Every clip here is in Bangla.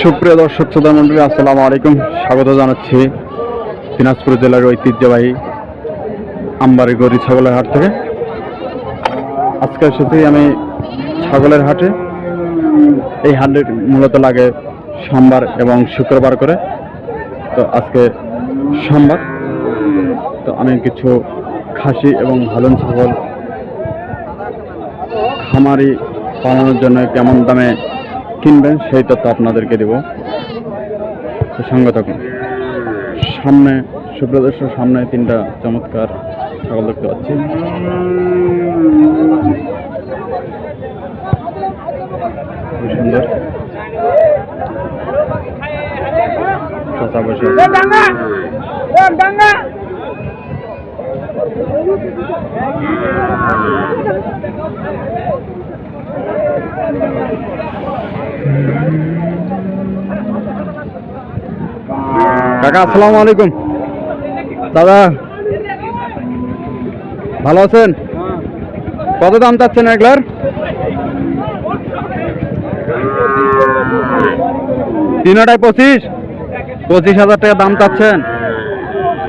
সুপ্রিয় দর্শক শ্রোতা মন্ডলী আসসালামু আলাইকুম। স্বাগত জানাচ্ছি দিনাজপুর জেলার ঐতিহ্যবাহী আমবাড়ি গরি ছাগলের হাট থেকে। আজকে এসেছি আমি ছাগলের হাটে। এই হাটে মূলত লাগে সোমবার এবং শুক্রবার করে। তো আজকে সোমবার। তো আমি কিছু খাসি এবং হালন ছাগল খামারি পালানোর জন্য কেমন দামে কিনবেন সেই তথ্য আপনাদেরকে দেব। সঙ্গে থাকুন সামনে সুপ্রদর্শন সামনে তিনটা চমৎকার ছাগল দেখতে পাচ্ছি। সুন্দর। বসে কাকা, আসসালামু আলাইকুম। দাদা, ভালো আছেন? কত দাম চাচ্ছেন এগুলার তিনটায় পঁচিশ পঁচিশ হাজার টাকা দাম চাচ্ছেন।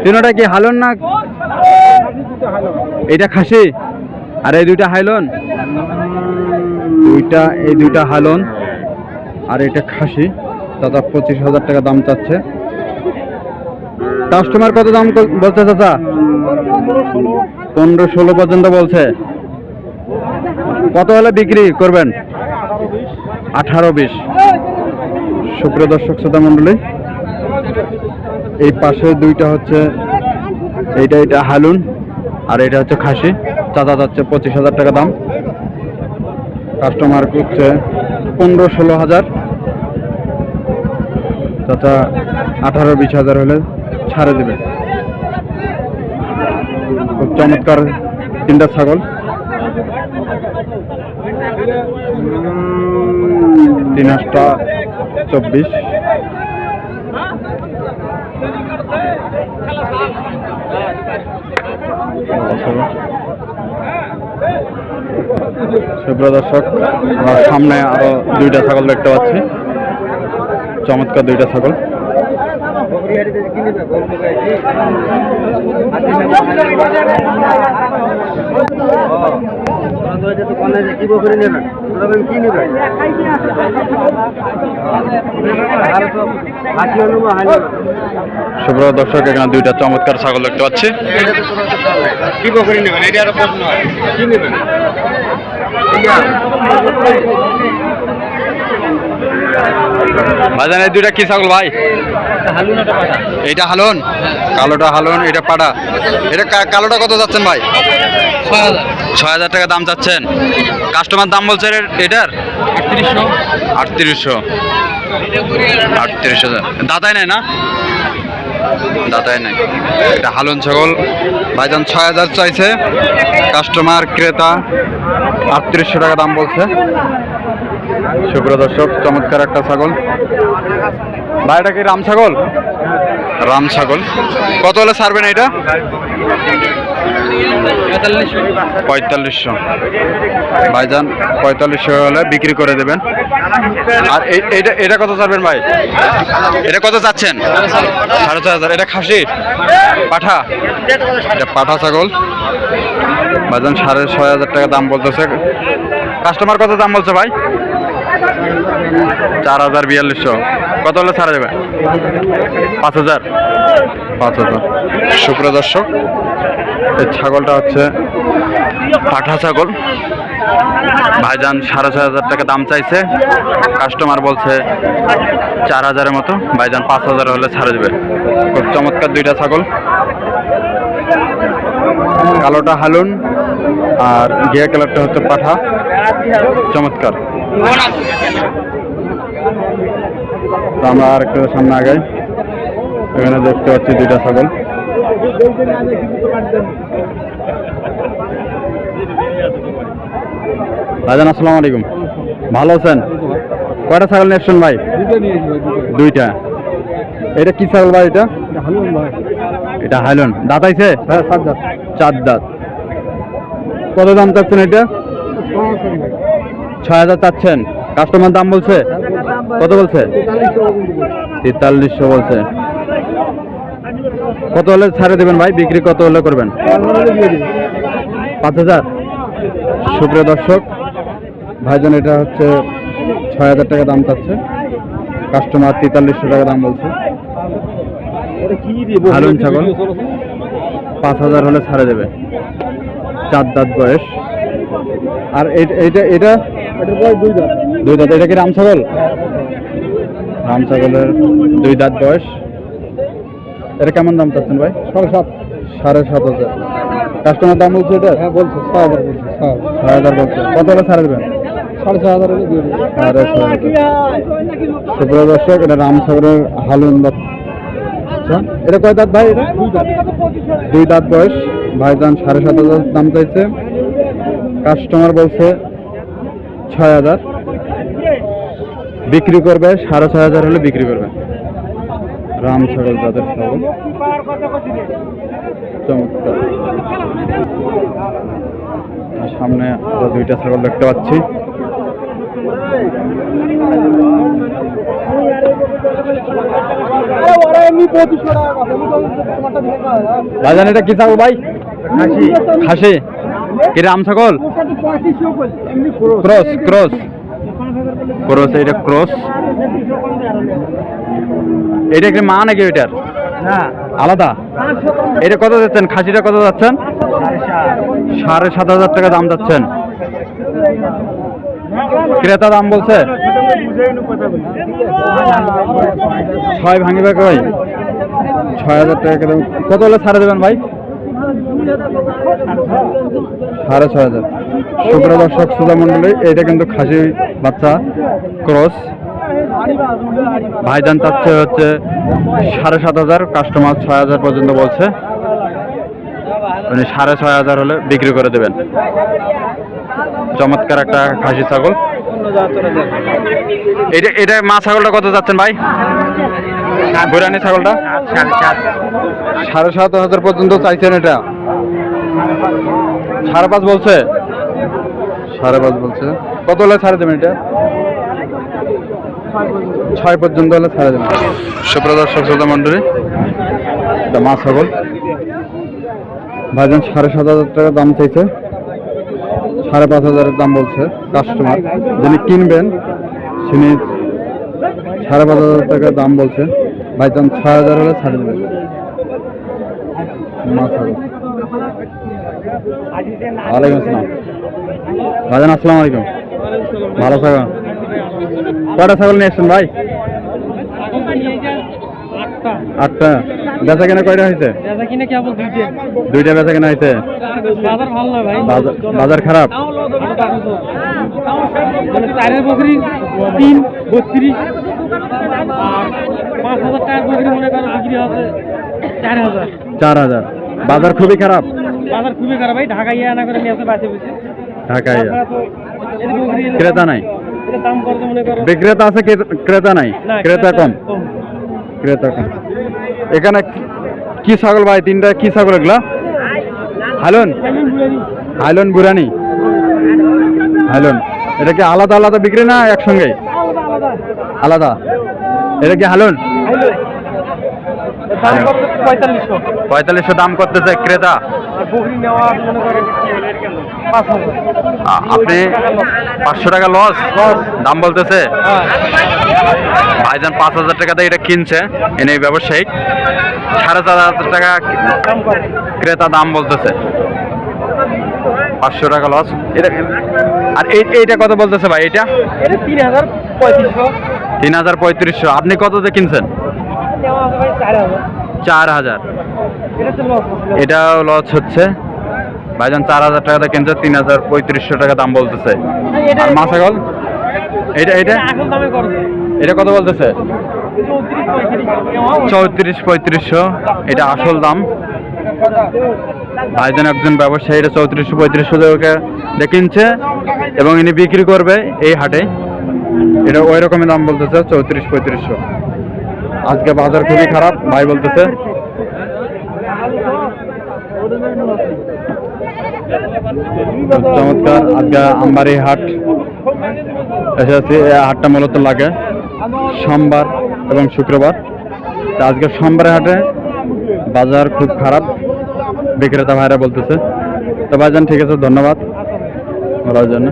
তিনটায় কি হালন না? এটা খাসি? আর এই দুইটা হাইলন? দুইটা, এই দুইটা হালন আর এটা খাসি। দাদা, পঁচিশ হাজার টাকা দাম চাচ্ছে। কাস্টমার কত দাম বলছে চাচা? পনেরো ষোলো পর্যন্ত বলছে। কত হলে বিক্রি করবেন? আঠারো বিশ। সুপ্রিয় দর্শক, শ্রোতা মণ্ডলী, এই পাশে দুইটা হচ্ছে, এইটা এটা হালুন, আর এটা হচ্ছে খাসি। চাচা যাচ্ছে পঁচিশ হাজার টাকা দাম। কাস্টমার করছে পনেরো ষোলো হাজার। চাচা আঠারো বিশ হাজার হলে ছাড়ে দেবে। খুব চমৎকার তিনটা ছাগল। তিন চব্বিশ। সুপ্রিয় দর্শক সামনে আরও দুইটা ছাগল দেখতে পাচ্ছি। চমৎকার দুইটা ছাগল। সুপ্রিয় দর্শক এখানে দুইটা চমৎকার ছাগল দেখতে পাচ্ছি। কি বকরি নেবেন? এটা আরও প্রশ্ন কি নেবেন? ভাইজান এই দুইটা কি ছাগল ভাই? এইটা হালন? কালোটা হালন এটা পাড়া এটা কালোটা কত যাচ্ছেন ভাই? ছয় হাজার। টাকা দাম চাচ্ছেন। কাস্টমার দাম বলছে এটার? আটত্রিশশো। আটত্রিশ হাজার। দাতাই নাই না? দাতাই নাই এটা হালন ছাগল। ভাইজান ছয় হাজার চাইছে। কাস্টমার ক্রেতা আটত্রিশশো টাকা দাম বলছে। সুপ্রিয় দর্শক, চমৎকার একটা ছাগল। ভাই এটা কি রাম ছাগল? রাম ছাগল। কত হলে ছাড়বেন এটা? পঁয়তাল্লিশশো। ভাইজান, পঁয়তাল্লিশশো হলে বিক্রি করে দেবেন। আর এটা এটা কত ছাড়বেন ভাই? এটা কত চাচ্ছেন? সাড়ে ছয় হাজার। এটা খাসি? পাঠা? এটা পাঠা ছাগল। ভাইজান, সাড়ে ছয় হাজার টাকা দাম বলতেছে। কাস্টমার কত দাম বলছে ভাই? চার হাজার বিয়াল্লিশশো। কত হলে ছাড়া যাবে? পাঁচ হাজার? পাঁচ হাজার। সুপ্রিয় দর্শক, এই ছাগলটা হচ্ছে পাঠা ছাগল। ভাইজান সাড়ে ছয় হাজার টাকা দাম চাইছে। কাস্টমার বলছে চার হাজারের মতো। ভাইজান পাঁচ হাজার হলে ছাড়া যাবে। খুব চমৎকার দুইটা ছাগল। কালোটা হালুন আর ঘিয়া কালারটা হচ্ছে পাঠা। চমৎকার। আমরা আর একটু সামনে আগাই। এখানে দেখতে পাচ্ছি দুইটা ছাগল। ভাইজান আসসালামু আলাইকুম। ভালো আছেন? কয়টা ছাগল নিয়ে ভাই? দুইটা। এটা কি ছাগল ভাই এটা? এটা হাইলন। দাঁত আইছে? চার দাঁত। কত দাম চাচ্ছেন এটা? ছয় হাজার চাচ্ছেন। কাস্টমার দাম বলছে? কত বলছে? তেতাল্লিশশো বলছে। কত হলে ছাড়ে দেবেন ভাই? বিক্রি কত হলে করবেন? পাঁচ হাজার। সুপ্রিয় দর্শক, ভাইজান, এটা হচ্ছে ছয় হাজার টাকা দাম চাচ্ছে। কাস্টমার তেতাল্লিশশো টাকা দাম বলছে। হালুন ছাগল, পাঁচ হাজার হলে ছাড়ে দেবে। চার দাঁত বয়স। আর এইটা এটা দুই দাঁত। এটা কি রাম ছাগল? রাম ছাগলের দুই দাঁত বয়স। এটা কেমন দাম চাচ্ছেন ভাই? সাড়ে সাত। সাড়ে সাত হাজার। কাস্টমার দাম বলছে এটা? হ্যাঁ বলছে ছয় হাজার বলছে ছয় হাজার। বলছে। কত হলে ছাড়ে দেবেন? সাড়ে ছয় হাজার সাড়ে ছয় হাজার। দর্শক এটা রাম সাগরের হালুন আচ্ছা এটা কয় দাঁত ভাই এটা? দুই দাঁত। বয়স। ভাইজান সাড়ে সাত হাজার দাম চাইছে। কাস্টমার বলছে ছয় হাজার। বিক্রি করবে সাড়ে ছয় হাজার হলে বিক্রি করবে। রাম ছাগল তাদের ছাগল। চমৎকার। সামনে আরও দুইটা ছাগল দেখতে পাচ্ছি। ভাইজান এটা কি ছাগল ভাই? খাসি। কি রাম ছাগল? Cross cross. ক্রস এটা ক্রস। এটা কি মা নাকি ওইটার? আলাদা? এটা কত যাচ্ছেন? খাসিটা কত যাচ্ছেন? সাড়ে সাত হাজার টাকা দাম যাচ্ছেন। ক্রেতা দাম বলছে? ছয় ভাঙিবে কই? ছয় হাজার টাকা কত হলে ছাড়ে দেবেন ভাই? সাড়ে ছয় হাজার। শুক্র দর্শক সুধা মন্ডলী এটা কিন্তু খাসি বাচ্চা ক্রস। ভাইজান চাচ্ছে হচ্ছে সাড়ে সাত হাজার কাস্টমার ছয় হাজার পর্যন্ত বলছে। মানে সাড়ে ছয় হাজার হলে বিক্রি করে দেবেন। চমৎকার একটা খাসি ছাগল। এটা এটা মা ছাগলটা কত যাচ্ছেন ভাই? বুরানি ছাগলটা? সাড়ে সাত হাজার পর্যন্ত চাইছেন এটা। সাড়ে পাঁচ বলছে? সাড়ে পাঁচ বলছে। কত হলে ছাড়ে দেবেন এটা? ছয় পর্যন্ত হলে ছাড়ে দেবেন। সুপ্রদর্শক শ্রোতা মন্ডলী এটা মা ছাগল। ভাইজান সাড়ে সাত হাজার টাকা দাম চাইছে। সাড়ে পাঁচ হাজারের দাম বলছে কাস্টমার যিনি কিনবেন তিনি সাড়ে পাঁচ হাজার টাকা দাম বলছে। ভাইজান ছয় হাজার হলে ছাড়ে দেবেন। মা ছাগল। ওয়ালাইকুম আসসালাম। ভাইজান আসসালামু আলাইকুম। ভালো থাকুন কয়টা ছাগল নিয়ে এসছেন ভাই? আটটা। বেচা কেনা কয়টা হয়েছে? দুইটে বেচা কেনা হয়েছে। বাজার খারাপ? চারের বকরি তিন বত্রিশ পাঁচ হাজার টাকার বকরি মনে করো বিক্রি আছে চার হাজার। চার হাজার। বাজার খুবই খারাপ? বাজার খুবই খারাপ ভাই ঢাকা ইয়ে আনা করে নিয়ে আসে বাসে। বসে ঢাকায় তাছাড়া তো এই বকরি এলে ক্রেতা নাই। দাম করতে মনে করো বিক্রেতা আছে ক্রেতা নাই। ক্রেতা কম। ক্রেতা কম। এখানে কি ছাগল ভাই? তিনটা কি ছাগল এগুলা? হাইলন হাইলন বুরানি হাইলন এটা কি আলাদা আলাদা বিক্রি না একসঙ্গে? আলাদা। এটা কি হালুন? দাম করতে পঁয়তাল্লিশশো। পঁয়তাল্লিশশো দাম করতেছে ক্রেতা। আপনি পাঁচশো টাকা লস দাম বলতেছে? হ্যাঁ। ভাইজান পাঁচ হাজার টাকা দিয়ে এটা কিনছে এনে ব্যবসায়িক সাড়ে চার হাজার টাকা ক্রেতা দাম বলতেছে। পাঁচশো টাকা লস এটা আর এই এইটা কত বলতেছে ভাই এটা? তিন হাজার পঁয়ত্রিশশো। তিন হাজার পঁয়ত্রিশশো। আপনি কিনছেন? নেওয়া আছে ভাই চার হাজার। এটাও লস হচ্ছে। ভাইজান চার হাজার টাকাতে কিনছে, তিন হাজার পঁয়ত্রিশশো টাকা দাম বলতেছে। আর মাছাগল? এটা এটা এটা কত বলতেছে? চৌত্রিশ পঁয়ত্রিশশো। এটা আসল দাম। ভাইজান একজন ব্যবসায়ী, এটা চৌত্রিশশো পঁয়ত্রিশশো টাকা কিনছে এবং ইনি বিক্রি করবে এই হাটে। এটা ওই রকমই দাম বলতেছে, চৌত্রিশ পঁয়ত্রিশশো। আজকে বাজার খুবই খারাপ, ভাই বলতেছে। চমৎকার, আজকে আমবাড়ি হাট। এই হাটটা মূলত লাগে সোমবার এবং শুক্রবার। আজকে সোমবারের হাটে বাজার খুব খারাপ, বিক্রেতা ভাইরা বলতেছে। তো ভাইজান, ঠিক আছে, ধন্যবাদ। বলার জন্য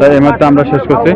তো এই আমরা শেষ করছি।